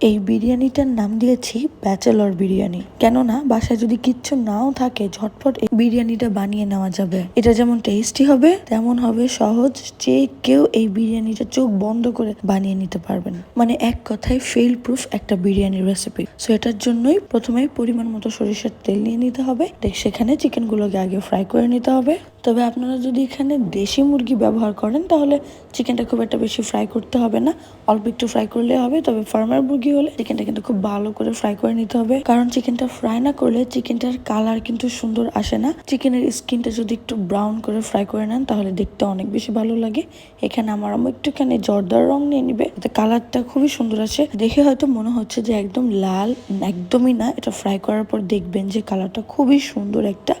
এই বিরিয়ানিটার নাম দিয়েছি ব্যাচেলর বিরিয়ানি। কেননা বাসায় যদি কিচ্ছু নাও থাকে, ঝটপট এই বিরিয়ানিটা বানিয়ে নেওয়া যাবে। এটা যেমন টেস্টি হবে, তেমন হবে সহজ, যে কেউ এই বিরিয়ানিটা চোখ বন্ধ করে বানিয়ে নিতে পারবেন। মানে এক কথায় ফেল প্রুফ একটা বিরিয়ানির রেসিপি সো এটার জন্যই প্রথমে পরিমাণ মতো সরিষার তেল নিয়ে নিতে হবে। সেখানে চিকেন গুলোকে আগে ফ্রাই করে নিতে হবে। তবে আপনারা যদি এখানে দেশি মুরগি ব্যবহার করেন, তাহলে চিকেনটা খুব একটা বেশি ফ্রাই করতে হবে না। অল্প একটু ফ্রাই করলে হবে, তবে ফার্মার মুরগি হলে চিকেনটা কিন্তু খুব ভালো করে ফ্রাই করে নিতে হবে। কারণ চিকেনটা ফ্রাই না করলে চিকেনটার কালার কিন্তু সুন্দর আসে না। চিকেনের স্কিনটা যদি একটু ব্রাউন করে ফ্রাই করে নেন, তাহলে দেখতে অনেক বেশি ভালো লাগে। এখানে আমার আম্মু একটুখানি জর্দার রং নিয়ে নিবে, এতে কালারটা খুবই সুন্দর আসে। দেখে হয়তো মনে হচ্ছে যে একদম লাল, একদমই না। এটা ফ্রাই করার পর দেখবেন যে কালারটা খুবই সুন্দর একটা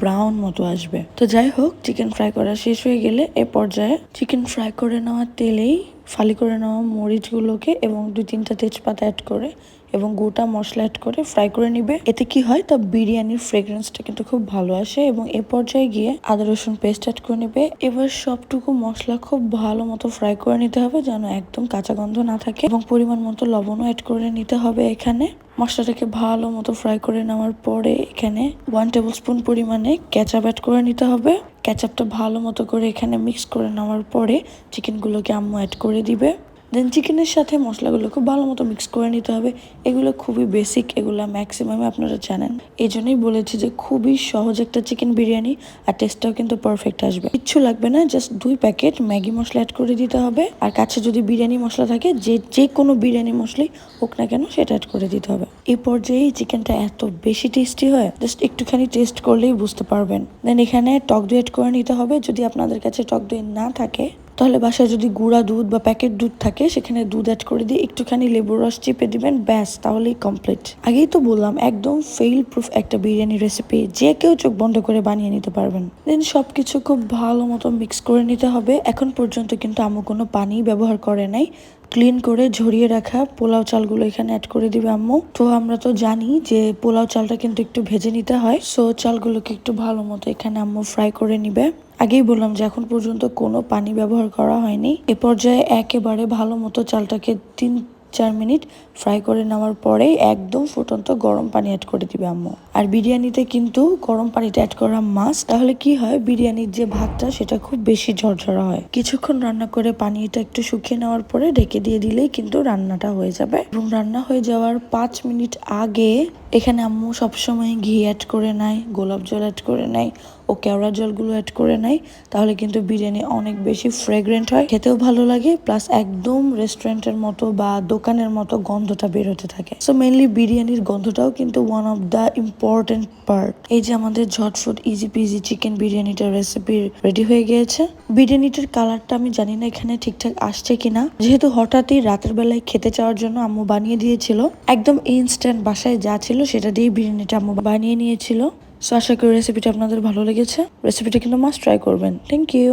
ব্রাউন মতো আসবে। তো যাই হোক চিকেন ফ্রাই করা শেষ হয়ে গেলে এ পর্যায়ে চিকেন ফ্রাই করে নেওয়া তেলেই, ফালি করে নেওয়া মরিচগুলোকে এবং দু তিনটা তেজপাতা অ্যাড করে এবং গোটা মশলা অ্যাড করে ফ্রাই করে নিবে। এতে কি হয়? তা বিরিয়ানির ফ্রেগ্রেন্সটা কিন্তু খুব ভালো আসে এবং এ পর্যায়ে গিয়ে আদা, রসুন পেস্ট অ্যাড করে নেবে। এবার সবটুকু মশলা খুব ভালো মতো ফ্রাই করে নিতে হবে যেন একদম কাঁচা গন্ধ না থাকে এবং পরিমাণ মতো লবণও অ্যাড করে নিতে হবে এখানে। মশলাটাকে ভালো মতো ফ্রাই করে নেওয়ার পরে এখানে ওয়ান টেবিল স্পুন পরিমাণে ক্যাচাপ অ্যাড করে নিতে হবে। ক্যাচাপটা ভালো মতো করে এখানে মিক্স করে নেওয়ার পরে চিকেনগুলোকে আম্মু অ্যাড করে দিবে। দেন চিকেনের সাথে মশলাগুলো খুব ভালো মতো মিক্স করে নিতে হবে। এগুলো খুবই বেসিক এগুলো ম্যাক্সিমামে আপনারা জানেন। এই জন্যই বলেছি যে খুবই সহজ একটা চিকেন বিরিয়ানি আর টেস্টটাও কিন্তু পারফেক্ট আসবে। কিচ্ছু লাগবে না জাস্ট দুই প্যাকেট ম্যাগি মশলা অ্যাড করে দিতে হবে। আর কাছে যদি বিরিয়ানি মশলা থাকে, যে যে কোনো বিরিয়ানি মশলাই হোক না কেন সেটা অ্যাড করে দিতে হবে। এই পর্যায়ে চিকেনটা এত বেশি টেস্টি হয় জাস্ট একটুখানি টেস্ট করলেই বুঝতে পারবেন। দেন এখানে টক দই অ্যাড করে নিতে হবে। যদি আপনাদের কাছে টক দই না থাকে তাহলে বাসায় যদি গুঁড়া দুধ বা প্যাকেট দুধ থাকে, সেখানে দুধ অ্যাড করে দিয়ে একটুখানি লেবুর রস চেপে দিবেন, ব্যাস, তাহলেই কমপ্লিট আগেই তো বললাম, একদম ফেল প্রুফ একটা বিরিয়ানি রেসিপি যে কেউ চোখ বন্ধ করে বানিয়ে নিতে পারবেন। দেন সব কিছু খুব ভালো মতো মিক্স করে নিতে হবে। এখন পর্যন্ত কিন্তু আমু কোনো পানি ব্যবহার করে নাই। ক্লিন করে ঝরিয়ে রাখা পোলাও চালগুলো এখানে অ্যাড করে দিবে আম্মু। তো আমরা তো জানি যে পোলাও চালটা কিন্তু একটু ভেজে নিতে হয়। সো চালগুলোকে একটু ভালো মতো এখানে আম্মু ফ্রাই করে নিবে। আগেই বললাম যে এখন পর্যন্ত কোনো পানি ব্যবহার করা হয়নি। এ পর্যায়ে একেবারে ভালো মতো চালটাকে তিন চার মিনিট ফ্রাই করে নেওয়ার পরে একদম ফুটন্ত গরম পানি অ্যাড করে দিবে আম্মু। আর বিরিয়ানিতে কিন্তু গরম পানিটা অ্যাড করা মাছ তাহলে কি হয়? বিরিয়ানির যে ভাতটা, সেটা খুব বেশি ঝরঝরা হয়। কিছুক্ষণ রান্না করে পানিটা একটু শুকিয়ে নেওয়ার পরে ঢেকে দিয়ে দিলেই কিন্তু রান্নাটা হয়ে যাবে। এবং রান্না হয়ে যাওয়ার পাঁচ মিনিট আগে এখানে আম্মু সবসময় ঘি অ্যাড করে নেয়, গোলাপ জল অ্যাড করে নেয় ও কেওড়া জলগুলো অ্যাড করে নেয়, তাহলে কিন্তু বিরিয়ানি অনেক বেশি ফ্রেগ্রেন্ট হয়, খেতেও ভালো লাগে প্লাস একদম রেস্টুরেন্টের মতো বা দোকানের মতো গন্ধটা বেরোতে থাকে। সো মেনলি বিরিয়ানির গন্ধটাও কিন্তু one of the important part এই যে আমাদের ঝটফট ইজি পিজি চিকেন বিরিয়ানিটার রেসিপি রেডি হয়ে গিয়েছে। বিরিয়ানিটার কালারটা আমি জানি না এখানে ঠিকঠাক আসছে কিনা। যেহেতু হঠাৎই রাতের বেলায় খেতে চাওয়ার জন্য আম্মু বানিয়ে দিয়েছিল, একদম ইনস্ট্যান্ট বাসায় যা ছিল সেটা দিয়ে বিরিয়ানিটা আম্মু বানিয়ে নিয়েছিল। সো আশা করি রেসিপিটা আপনাদের ভালো লেগেছে। রেসিপিটা কিন্তু মাস্ট ট্রাই করবেন। Thank you